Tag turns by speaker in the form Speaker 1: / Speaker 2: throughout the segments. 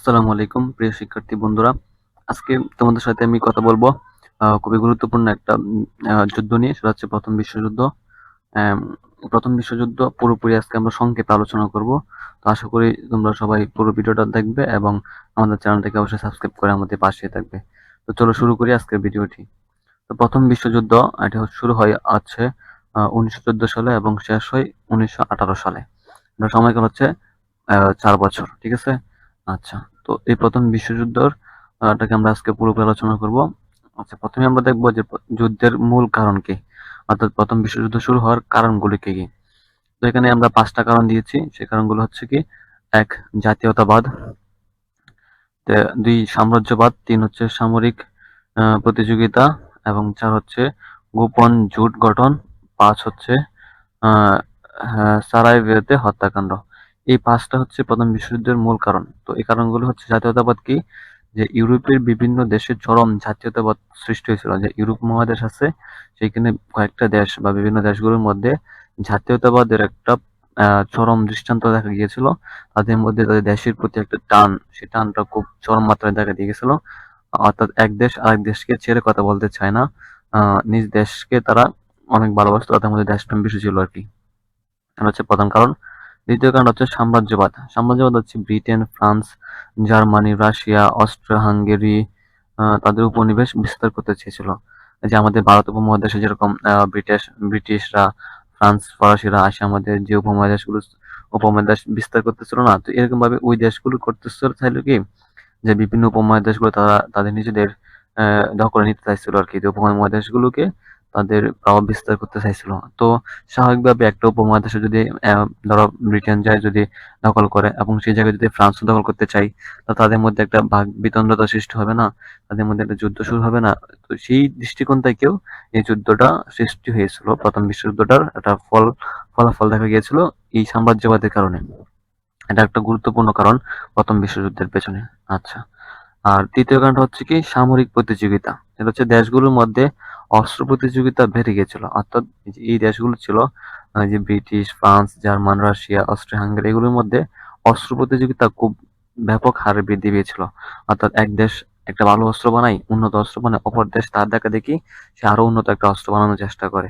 Speaker 1: আসসালামু আলাইকুম, প্রিয় শিক্ষার্থী বন্ধুরা। আজকে তোমাদের সাথে আমি কথা বলব খুবই গুরুত্বপূর্ণ একটা যুদ্ধ নিয়ে। সেটা হচ্ছে প্রথম বিশ্বযুদ্ধ। প্রথম বিশ্বযুদ্ধ পুরোপুরি আজকে আমরা সংক্ষেপে আলোচনা করব। তো আশা করি তোমরা সবাই পুরো ভিডিওটা দেখবে এবং আমাদের চ্যানেলটাকে অবশ্যই সাবস্ক্রাইব করে আমাদের পাশে থাকবে। তো চলো শুরু করি আজকের ভিডিওটি। তো প্রথম বিশ্বযুদ্ধ, এটা শুরু হয় আছে উনিশশো চোদ্দ সালে এবং শেষ হয় উনিশশো আঠারো সালে। সময়কাল হচ্ছে চার বছর, ঠিক আছে? আচ্ছা তো এই প্রথম বিশ্বযুদ্ধর আহ, আমরা আজকে পুরোপুরি আলোচনা করব। আচ্ছা প্রথমে আমরা দেখব যে যুদ্ধের মূল কারণ কি অর্থাৎ প্রথম বিশ্বযুদ্ধ শুরু হওয়ার কারণগুলি কি কি। তো এখানে আমরা পাঁচটা কারণ দিয়েছি সেই কারণগুলো হচ্ছে কি এক জাতীয়তাবাদ দুই সাম্রাজ্যবাদ তিন হচ্ছে সামরিক প্রতিযোগিতা এবং চার হচ্ছে গোপন জোট গঠন পাঁচ হচ্ছে হ্যাঁ, সারাইভিওতে হত্যাকাণ্ড। এই পাঁচটা হচ্ছে প্রথম বিশ্বযুদ্ধের মূল কারণ। তো এই কারণগুলো হচ্ছে জাতীয়তাবাদ কি? যে ইউরোপের বিভিন্ন দেশে চরম জাতীয়তাবাদ সৃষ্টি হয়েছিল। যে ইউরোপ মহাদেশ আছে সেখানে কয়েকটা দেশ বা বিভিন্ন দেশগুলোর মধ্যে জাতীয়তাবাদের একটা চরম দৃষ্টান্ত দেখা গিয়েছিল। তাদের মধ্যে তাদের দেশের প্রতি একটা টান, সেই টানটা খুব চরম মাত্রায় দেখা দিয়ে গেছিল অর্থাৎ এক দেশ আরেক দেশকে ছেড়ে কথা বলতে চায় না। নিজ দেশকে তারা অনেক ভালোবাসতো, তাদের মধ্যে দেশপ্রেম বেশি ছিল আর কি। হচ্ছে প্রধান কারণ। দ্বিতীয় কারণ হচ্ছে সাম্রাজ্যবাদ। সাম্রাজ্যবাদ হচ্ছে Britain, France, Germany, Russia, Austria, Hungary তাদের উপনিবেশ বিস্তার করতে চেয়েছিল। যে আমাদের ভারত উপমহাদেশে যেরকম ব্রিটিশ, ব্রিটিশরা, ফ্রান্স, ফরাসিরা আসে, আমাদের যে উপমহাদেশগুলো উপমহাদেশ বিস্তার করতেছিল না, তো এরকম ভাবে ওই দেশগুলো করতেছিল চাইলো কি? যে বিভিন্ন উপমহাদেশগুলো তারা তাদের নিজেদের দখলে নিতে চাইছিল আর কি। উপমহাদেশগুলোকে তাদের প্রভাব বিস্তার করতে চাইছিল। তো স্বাভাবিকভাবে একটা উপমহাদেশে যদি ধরো ব্রিটেন যায় যদি দখল করে এবং সেই জায়গায় যদি ফ্রান্স দখল করতে চাই তো তাদের মধ্যে একটা ভাগ বিতন্ডতা সৃষ্টি হবে না? তাদের মধ্যে একটা যুদ্ধ শুরু হবে না? তো সেই দৃষ্টিকোণ থেকেও এই যুদ্ধটা সৃষ্টি হয়েছিল। প্রথম বিশ্বযুদ্ধটার একটা ফল, ফলাফল দেখা গিয়েছিল এই সাম্রাজ্যবাদের কারণে। এটা একটা গুরুত্বপূর্ণ কারণ প্রথম বিশ্বযুদ্ধের পেছনে। আচ্ছা। আর তৃতীয় কারণটা হচ্ছে কি, সামরিক প্রতিযোগিতা। এটা হচ্ছে দেশগুলোর মধ্যে অস্ত্র প্রতিযোগিতা বেড়ে গেছিল। অর্থাৎ এই দেশগুলো ছিল যে British, France, German, Russia, Austria, Hungary, এগুলোর মধ্যে অস্ত্র প্রতিযোগিতা খুব ব্যাপক হারে বৃদ্ধি পেয়েছিল। অর্থাৎ এক দেশ একটা ভালো অস্ত্র বানায়, উন্নত অস্ত্র বানায়, অপর দেশ তার দেখা দেখি সে আরও উন্নত একটা অস্ত্র বানানোর চেষ্টা করে।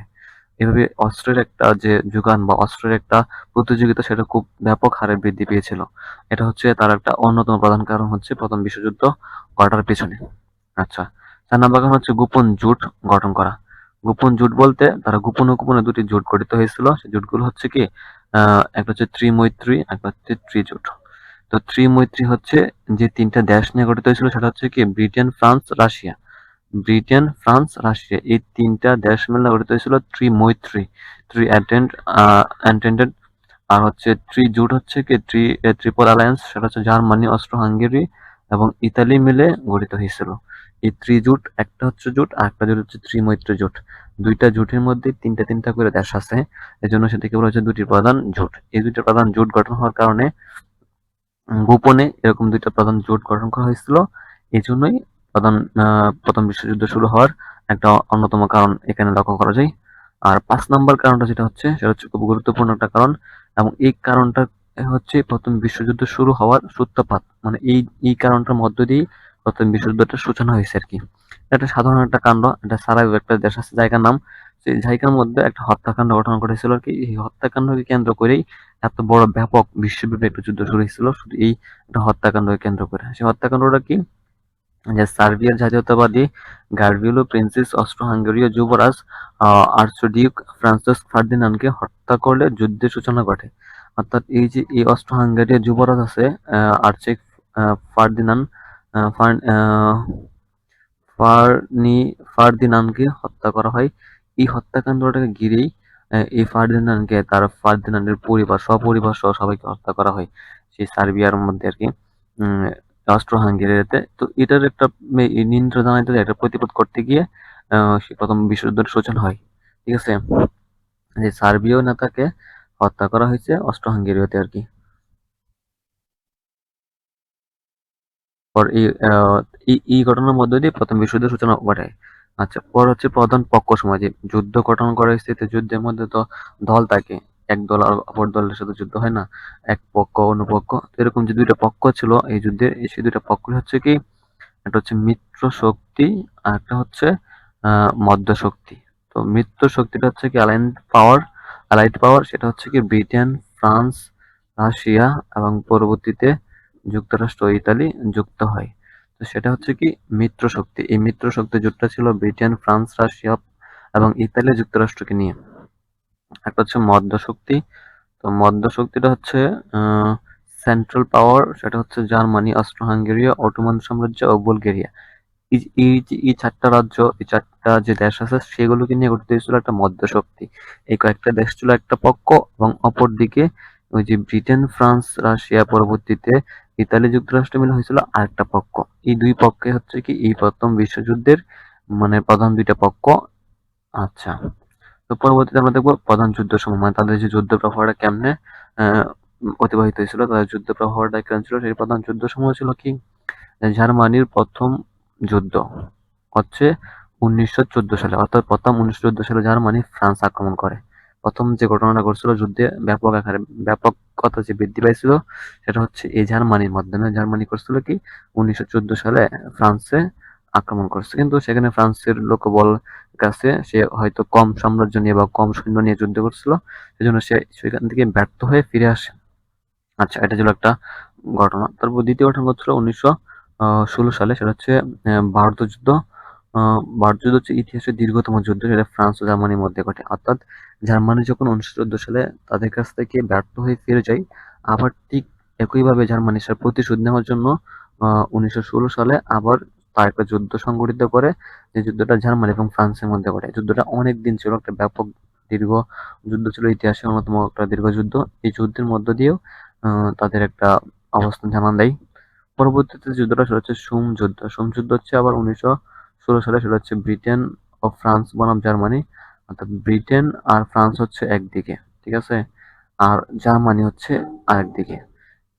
Speaker 1: এভাবে অস্ত্রের একটা যে যোগান বা অস্ত্রের একটা প্রতিযোগিতা, সেটা খুব ব্যাপক হারে বৃদ্ধি পেয়েছিল। এটা হচ্ছে তার একটা অন্যতম প্রধান কারণ হচ্ছে প্রথম বিশ্বযুদ্ধ ঘটার পেছনে। আচ্ছা চার নাম্বার কারণ হচ্ছে গোপন জোট গঠন করা। গোপন জোট বলতে তারা গোপনে গোপনে দুটি জোট গঠিত হয়েছিল। সেই জোটগুলো হচ্ছে কি? একটা হচ্ছে ত্রিমৈত্রী একটা হচ্ছে ত্রিজোট। তো ত্রিমৈত্রী হচ্ছে যে তিনটা দেশ নিয়ে গঠিত হয়েছিল, সেটা হচ্ছে কি? Britain, France, Russia. Britain, France, Russia এই তিনটা দেশ মিলে গঠিত হয়েছিল ত্রিমৈত্রী ত্রি অ্যাটেন্ডেড, আর হচ্ছে ত্রিজোট হচ্ছে কি? ত্রি ট্রিপল অ্যালায়েন্স, সেটা হচ্ছে জার্মানি অস্ট্রো হাঙ্গেরি এবং ইতালি মিলে গঠিত হয়েছিল। এই ত্রিজোট, একটা হচ্ছে জোট আর একটা জোট হচ্ছে ত্রিমৈত্রী জোট। দুইটা জোটের মধ্যে তিনটা তিনটা করে দেশ আছে, এজন্য সেটাকে বলা হচ্ছে দুটি প্রধান জোট। এই দুইটা প্রধান জোট গঠন হওয়ার কারণে গোপনে এরকম দুইটা প্রধান জোট গঠন করা হয়েছিল। এই জন্যই প্রধান প্রথম বিশ্বযুদ্ধ শুরু হওয়ার একটা অন্যতম কারণ এখানে লক্ষ্য করা যায়। আর পাঁচ নাম্বার কারণটা যেটা হচ্ছে, সেটা হচ্ছে খুব গুরুত্বপূর্ণ একটা কারণ এবং এই কারণটা হচ্ছে প্রথম বিশ্বযুদ্ধ শুরু হওয়ার সূত্রপাত। মানে এই এই কারণটার মধ্য দিয়ে প্রথম বিশ্বযুদ্ধটার সূচনা হয়েছে আর কি। এটা সাধারণ একটা কাণ্ড, এটা সারাইভ একটা দেশ আছে, জায়গার নাম। সেই জায়গার মধ্যে একটা হত্যাকাণ্ড ঘটনা ঘটেছিল আর কি। এই হত্যাকাণ্ডকে কেন্দ্র করেই এত বড় ব্যাপক বিশ্বব্যাপী একটা যুদ্ধ শুরু হয়েছিল। শুধু এই একটা হত্যাকাণ্ডকে কেন্দ্র করে। সেই হত্যাকাণ্ডটা কি? যে সার্বিয়ার জাতীয়তাবাদী গার্বিউলো প্রিন্সেস অস্ট্রো হাঙ্গেরীয় যুবরাজ আর্চডিউক ফ্রান্সিস ফার্দিনান্ডকে হত্যা করলে যুদ্ধের সূচনা ঘটে। অর্থাৎ এই যে এই অস্ট্রো হাঙ্গেরীয় যুবরাজ আছে আর্চেক ফার্দিনান্ড ফার্নি ফার্দিনান্ডকে হত্যা করা হয়। এই হত্যাকাণ্ডটাকে ঘিরেই এই ফার্দিনান্ডকে, তার ফার্দিনান্ডের পরিবার সপরিবার সহ সবাইকে হত্যা করা হয় সেই সার্বিয়ার মধ্যে আর কি। উম, অস্ট্রো হাঙ্গেরিতে। তো এটার একটা নিন্দা জানাইতে একটা প্রতিবাদ করতে গিয়ে সে প্রথম বিশ্বযুদ্ধের সূচনা হয়। ঠিক আছে? যে সার্বীয় নেতাকে হত্যা করা হয়েছে অস্ট্রো হাঙ্গেরিতে আর কি। পর এই ঘটনার মধ্য দিয়ে প্রথম বিশ্বযুদ্ধের সূচনা ঘটায় আচ্ছা পর হচ্ছে প্রধান পক্ষ সময় যে যুদ্ধ গঠন করা স্থিতি যুদ্ধের মধ্যে তো দল থাকে। এক দল আর অপর দলের সাথে যুদ্ধ হয় না, এক পক্ষ অন্য পক্ষ। এরকম যে দুইটা পক্ষ ছিল এই যুদ্ধে, এই সেই দুইটা পক্ষ হচ্ছে কি, একটা হচ্ছে মিত্র শক্তি আর একটা হচ্ছে মধ্য শক্তি। তো মিত্র শক্তিটা হচ্ছে কি অ্যালাইন পাওয়ার অ্যালাইড পাওয়ার সেটা হচ্ছে কি ব্রিটেন ফ্রান্স রাশিয়া এবং পরবর্তীতে যুক্তরাষ্ট্র ইতালি যুক্ত হয়। তো সেটা হচ্ছে কি মিত্র শক্তি। এই মিত্র শক্তি জোটটা ছিল ব্রিটেন ফ্রান্স রাশিয়া এবং ইতালি যুক্তরাষ্ট্রকে নিয়ে। একটা হচ্ছে মধ্য শক্তি তো মধ্য শক্তিটা হচ্ছে সেন্ট্রাল পাওয়ার সেটা হচ্ছে জার্মানি অস্ট্রো হাঙ্গেরিয়া অটোমান সাম্রাজ্য ও বুলগেরিয়া। এই চারটা রাজ্য, এই চারটা যে দেশ আছে, সেগুলোকে নিয়ে গঠিত হয়েছিল একটা মধ্য শক্তি এই কয়েকটা দেশ ছিল একটা পক্ষ এবং অপর দিকে ওই যে ব্রিটেন, ফ্রান্স, রাশিয়া পরবর্তীতে ইতালি যুক্তরাষ্ট্র মিলে হয়েছিল আরেকটা পক্ষ। এই দুই পক্ষে হচ্ছে কি, এই প্রথম বিশ্বযুদ্ধের মানে প্রধান দুইটা পক্ষ। আচ্ছা। তো পরবর্তীতে আমরা দেখব প্রধান যুদ্ধ সময় মানে তাদের যে যুদ্ধ প্রবাহটা কেমনে অতিবাহিত হয়েছিল, তাদের যুদ্ধ প্রবাহটা কেমন ছিল, সেই প্রধান যুদ্ধ সময় ছিল কি? জার্মানির প্রথম যুদ্ধ হচ্ছে উনিশশো চোদ্দ সালে, অর্থাৎ প্রথম উনিশশো চোদ্দ সালে জার্মানি ফ্রান্স আক্রমণ করে। প্রথম যে ঘটনাটা ঘটছিল, যুদ্ধে ব্যাপক আকারে, ব্যাপকতা যে বৃদ্ধি পাইছিল, সেটা হচ্ছে এই জার্মানির মাধ্যমে। জার্মানি করছিল কি? উনিশশো চোদ্দ সালে ফ্রান্সে আক্রমণ করছে। কিন্তু সেখানে ফ্রান্সের লোক লোকবল কাছে সে হয়তো কম সাম্রাজ্য নিয়ে বা কম সৈন্য নিয়ে যুদ্ধ করছিল, সেজন্য সে সেখান থেকে ব্যর্থ হয়ে ফিরে আসে। আচ্ছা এটা ছিল একটা ঘটনা। তারপর দ্বিতীয় ঘটনা ঘটছিল উনিশশো ষোলো সালে, সেটা হচ্ছে ভারত যুদ্ধ। ভারত যুদ্ধ হচ্ছে ইতিহাসের দীর্ঘতম যুদ্ধ যেটা ফ্রান্স ও জার্মানির মধ্যে ঘটে। অর্থাৎ জার্মানি যখন উনিশশো চোদ্দ সালে তাদের কাছ থেকে ব্যর্থ হয়ে ফিরে যায়, আবার ঠিক একইভাবে জার্মানি সে প্রতিশোধ নেওয়ার জন্য উনিশশো ষোলো সালে আবার তার একটা যুদ্ধ সংগঠিত করে, যে যুদ্ধটা জার্মানি এবং ফ্রান্সের মধ্যে ঘটে। যুদ্ধটা অনেক দিন ছিল, একটা ব্যাপক দীর্ঘ যুদ্ধ ছিল ইতিহাসে অন্যতম একটা দীর্ঘ যুদ্ধ। এই যুদ্ধের মধ্য দিয়েও তাদের একটা অবস্থান জানান দেয়। পরবর্তীতে যুদ্ধটা সেটা হচ্ছে সোম যুদ্ধ। সোম যুদ্ধ হচ্ছে আবার উনিশশো ষোলো সালে সেটা হচ্ছে ব্রিটেন ও ফ্রান্স বনাম জার্মানি। অর্থাৎ ব্রিটেন আর ফ্রান্স হচ্ছে একদিকে, ঠিক আছে? আর জার্মানি হচ্ছে আরেকদিকে।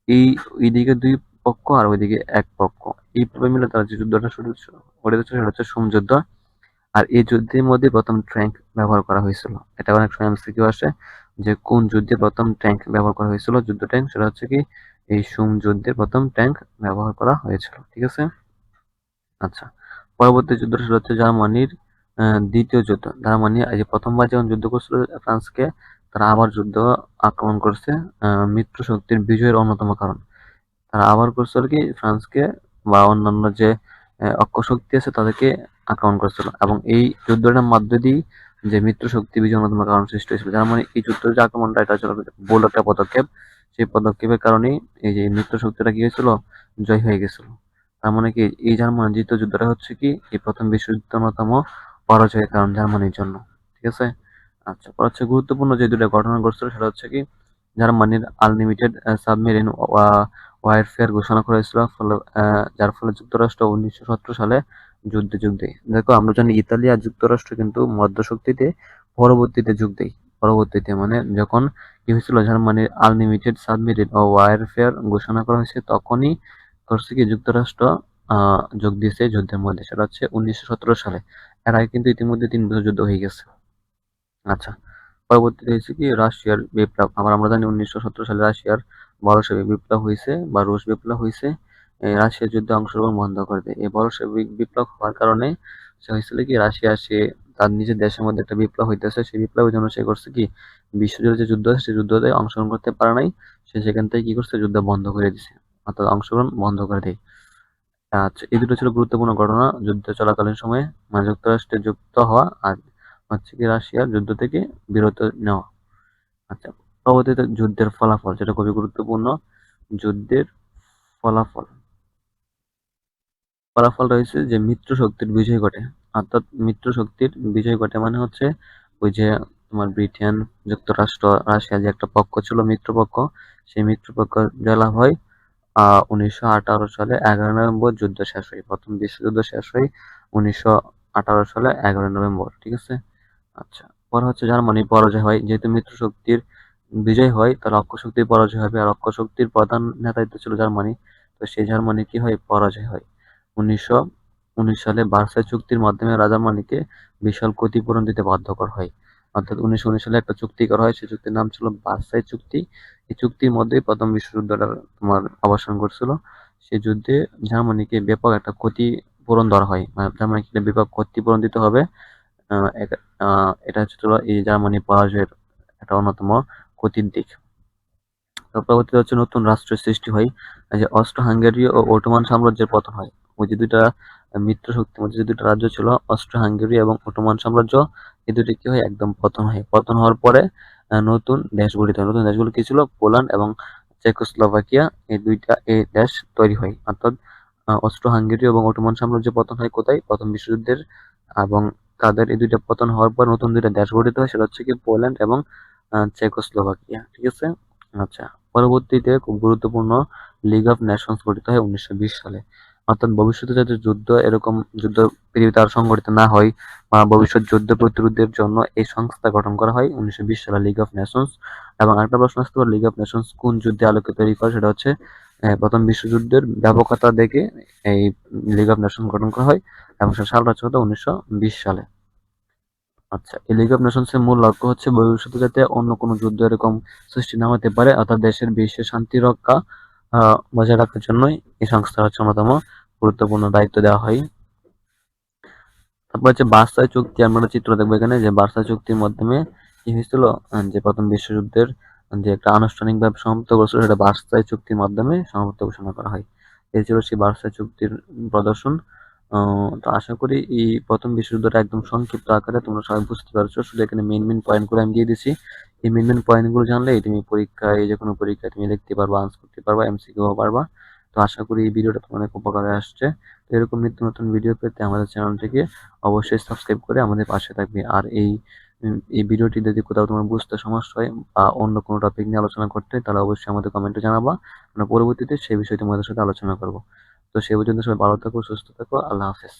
Speaker 1: এই, এইদিকে দুই পক্ষ আর ওইদিকে এক পক্ষ। এইভাবে মিলে তারা যে যুদ্ধটা শুরু করে দিচ্ছে সেটা হচ্ছে সোমযুদ্ধ আর এই যুদ্ধের মধ্যে প্রথম ট্যাঙ্ক ব্যবহার করা হয়েছিল। এটা অনেক সময় এমসিকিউ আসে যে কোন যুদ্ধে প্রথম ট্যাঙ্ক ব্যবহার করা হয়েছিল, যুদ্ধ ট্যাঙ্ক, সেটা হচ্ছে কি এই সোম যুদ্ধে প্রথম ট্যাঙ্ক ব্যবহার করা হয়েছিল, ঠিক আছে? আচ্ছা পরবর্তী যুদ্ধটা সেটা হচ্ছে জার্মানির দ্বিতীয় যুদ্ধ। জার্মানি যে প্রথমবার যখন যুদ্ধ করছিল, ফ্রান্সকে, তারা আবার যুদ্ধ আক্রমণ করছে মিত্র শক্তির বিজয়ের অন্যতম কারণ। তারা আবার করছিল কি ফ্রান্সকে বা অন্যান্য যে আহ, অক্ষ শক্তি আছে তাদেরকে আক্রমণ করছিল। এবং এই যুদ্ধটার মধ্য দিয়ে যে মিত্র শক্তি বিজয় অন্যতম কারণ সৃষ্টি হয়েছিল। যার মানে এই যুদ্ধ যে আক্রমণটা এটা ছিল বড় একটা পদক্ষেপ। সেই পদক্ষেপের কারণেই এই যে মিত্র শক্তিটা কি হয়েছিল জয় হয়ে গেছিল। তার মানে কি এই জার্মান দ্বিতীয় যুদ্ধটা হচ্ছে কি এই প্রথম বিশ্বযুদ্ধের অন্যতম পরাজয়ের কারণ জার্মানির জন্য। ঠিক আছে? আচ্ছা পর হচ্ছে গুরুত্বপূর্ণ যে দুটো ঘটনা ঘটছিল সেটা হচ্ছে কি জার্মানির আনলিমিটেড সাবমেরিন ওয়ারফেয়ার ঘোষণা করা হয়েছিল ফলে যার ফলে যুক্তরাষ্ট্র উনিশশো সতেরো সালে যুদ্ধে যোগ দেয়। দেখো, আমরা জানি ইতালি আর যুক্তরাষ্ট্র কিন্তু মধ্যশক্তিতে, পরবর্তীতে যোগ দেয়। পরবর্তীতে মানে যখন কি হয়েছিল, জার্মানির আনলিমিটেড সাবমেরিন ও ওয়ারফেয়ার ঘোষণা করা হয়েছে, তখনই করছে কি যুক্তরাষ্ট্র যোগ দিয়েছে যুদ্ধের মধ্যে। সেটা হচ্ছে উনিশশো সতেরো সালে। এর আগে কিন্তু ইতিমধ্যে তিন বছর যুদ্ধ হয়ে গেছে। আচ্ছা পরবর্তীতে হয়েছে কি, রাশিয়ার বিপ্লব। আবার আমরা জানি উনিশশো সতেরো সালে রাশিয়ার বলশেভিক বিপ্লব হয়েছে বা রুশ বিপ্লব হয়েছে এই রাশিয়ার যুদ্ধে অংশগ্রহণ বন্ধ করে দেয়। এই বলশেভিক বিপ্লব হওয়ার কারণে সে হয়েছিল কি, রাশিয়া সে তার নিজের দেশের মধ্যে একটা বিপ্লব হইতেছে। সেই বিপ্লবের জন্য সে করছে কি, বিশ্বজুড়ে যে যুদ্ধ আছে সেই যুদ্ধতে অংশগ্রহণ করতে পারে নাই। সে সেখান থেকে কি করছে, যুদ্ধ বন্ধ করে দিছে। অর্থাৎ অংশগ্রহণ বন্ধ করে দেয়। আচ্ছা এই দুটো ছিল গুরুত্বপূর্ণ ঘটনা। যুদ্ধ চলাকালীন সময়ে মানে যুক্তরাষ্ট্রে যুক্ত হওয়া আর হচ্ছে কি রাশিয়ার যুদ্ধ থেকে বিরত নেওয়া। আচ্ছা পরবর্তীতে যুদ্ধের ফলাফল, যেটা খুবই গুরুত্বপূর্ণ, যুদ্ধের ফলাফল। ফলাফল রয়েছে যে মিত্র শক্তির বিজয় ঘটে। অর্থাৎ মিত্র শক্তির বিজয় ঘটে মানে হচ্ছে ওই যে তোমার ব্রিটেন, যুক্তরাষ্ট্র, রাশিয়া যে একটা পক্ষ ছিল মিত্রপক্ষ সেই মিত্রপক্ষ জয়লাভ হয়, আহ, উনিশশো আঠারো সালে এগারো নভেম্বর যুদ্ধ শেষ হয়। প্রথম বিশ্বযুদ্ধ শেষ হয় উনিশশো আঠারো সালে এগারো নভেম্বর, ঠিক আছে? আচ্ছা পরে হচ্ছে জার্মানি পরাজয় হয়, যেহেতু মিত্র শক্তির বিজয় হয় তাহলে অক্ষ শক্তির পরাজয় হবে। আর অক্ষ শক্তির প্রধান নেতৃত্ব ছিল জার্মানি। তো সেই জার্মানি কি হয়? পরাজয় হয়। উনিশশো উনিশ সালে ভার্সাই চুক্তির মাধ্যমে জার্মানিকে বিশাল ক্ষতিপূরণ দিতে বাধ্য করা হয়। অর্থাৎ উনিশশো উনিশ সালে একটা চুক্তি করা হয়। সেই চুক্তির নাম ছিল বার্সাই চুক্তি। এই চুক্তির মধ্যেই প্রথম বিশ্বযুদ্ধটা তোমার অবসান করছিল সেই যুদ্ধে জার্মানিকে ব্যাপক একটা ক্ষতিপূরণ ধরা হয়। মানে জার্মানিকে ব্যাপক ক্ষতিপূরণ দিতে হবে। এটা- হচ্ছিল এই জার্মানি পরাজয়ের একটা অন্যতম ক্ষতির দিক। পরবর্তীতে হচ্ছে নতুন রাষ্ট্রের সৃষ্টি হয় যে অস্ট্রো হাঙ্গেরি ও অটোমান সাম্রাজ্যের পতন হয়। ওই যে দুইটা মিত্র শক্তির মধ্যে যে দুইটা রাজ্য ছিল অস্ট্রো হাঙ্গেরি এবং অটোমান সাম্রাজ্য এই দুটি কি হয়? একদম পতন হয়। পতন হওয়ার পরে নতুন দেশ গঠিত হয়। নতুন দেশগুলো কি ছিল? পোল্যান্ড এবং চেকোস্লোভাকিয়া, এই দুইটা, এই দেশ তৈরি হয়। অর্থাৎ অস্ট্রো হাঙ্গেরি এবং অটোমান সাম্রাজ্য পতন হয় কোথায়? প্রথম বিশ্বযুদ্ধের এবং তাদের এই দুইটা পতন হওয়ার পর নতুন দুইটা দেশ গঠিত হয়, সেটা হচ্ছে কি পোল্যান্ড এবং চেকোস্লোভাকিয়া, ঠিক আছে? আচ্ছা পরবর্তীতে খুব গুরুত্বপূর্ণ লিগ অফ নেশনস গঠিত হয় উনিশশো বিশ সালে। অর্থাৎ ভবিষ্যতে যাতে যুদ্ধ এরকম, যুদ্ধ পৃথিবীতে আর সংগঠিত না হয়, বা ভবিষ্যৎ যুদ্ধ প্রতিরোধের জন্য এই সংস্থা গঠন করা হয় উনিশশো বিশ সালে লিগ অফ নেশনস এবং আরেকটা প্রশ্ন আসতে পারে লিগ অফ নেশনস কোন যুদ্ধে আলোকে তৈরি করে? সেটা হচ্ছে প্রথম বিশ্বযুদ্ধের ব্যাপকতা দেখে এই লিগ অফ নেশনস গঠন করা হয়। এবং হচ্ছে কত উনিশশো সালে। আচ্ছা এই লিগ অফ নেশনস এর মূল লক্ষ্য হচ্ছে ভবিষ্যতে যাতে অন্য কোনো যুদ্ধ এরকম সৃষ্টি না হতে পারে, অর্থাৎ দেশের বিশ্বের শান্তি রক্ষা বজায় রাখার জন্যই এই সংস্থা হচ্ছে অন্যতম গুরুত্বপূর্ণ দায়িত্ব দেওয়া হয়। তারপর হচ্ছে বার্সাই চুক্তি, আমরা চিত্র দেখব এখানে যে বার্সাই চুক্তির মাধ্যমে কি হয়েছিল, যে প্রথম বিশ্বযুদ্ধের যে একটা আনুষ্ঠানিকভাবে সমাপ্ত করেছিল সেটা বার্সাই চুক্তির মাধ্যমে সমাপ্ত ঘোষণা করা হয়। এই ছিল সেই বার্সাই চুক্তির প্রদর্শন। তো আশা করি এই প্রথম বিশ্বযুদ্ধটা একদম সংক্ষিপ্ত আকারে তোমরা সবাই বুঝতে পারছ। শুধু এখানে মেন মেন পয়েন্টগুলো আমি দিয়ে দিছি। এই মেন মেন পয়েন্টগুলো জানলেই তুমি পরীক্ষায়, যে কোনো পরীক্ষায় তুমি লিখতে পারবা আনসার করতে পারবা এমসিকিউ পারবা। তো আশা করি এই ভিডিওটা তোমার অনেক উপকারে আসছে। তো এরকম নিত্য নতুন ভিডিও পেতে আমাদের চ্যানেলটিকে অবশ্যই সাবস্ক্রাইব করে আমাদের পাশে থাকবে। আর এই এই ভিডিওটি যদি কোথাও তোমার বুঝতে সমস্যা হয় বা অন্য কোনো টপিক নিয়ে আলোচনা করতে তাহলে অবশ্যই আমাদের কমেন্টে জানাবা। আমরা পরবর্তীতে সেই বিষয়ে তোমাদের সাথে আলোচনা করব। তো সে পর্যন্ত সবাই ভালো থাকো সুস্থ থাকো আল্লাহ হাফেজ।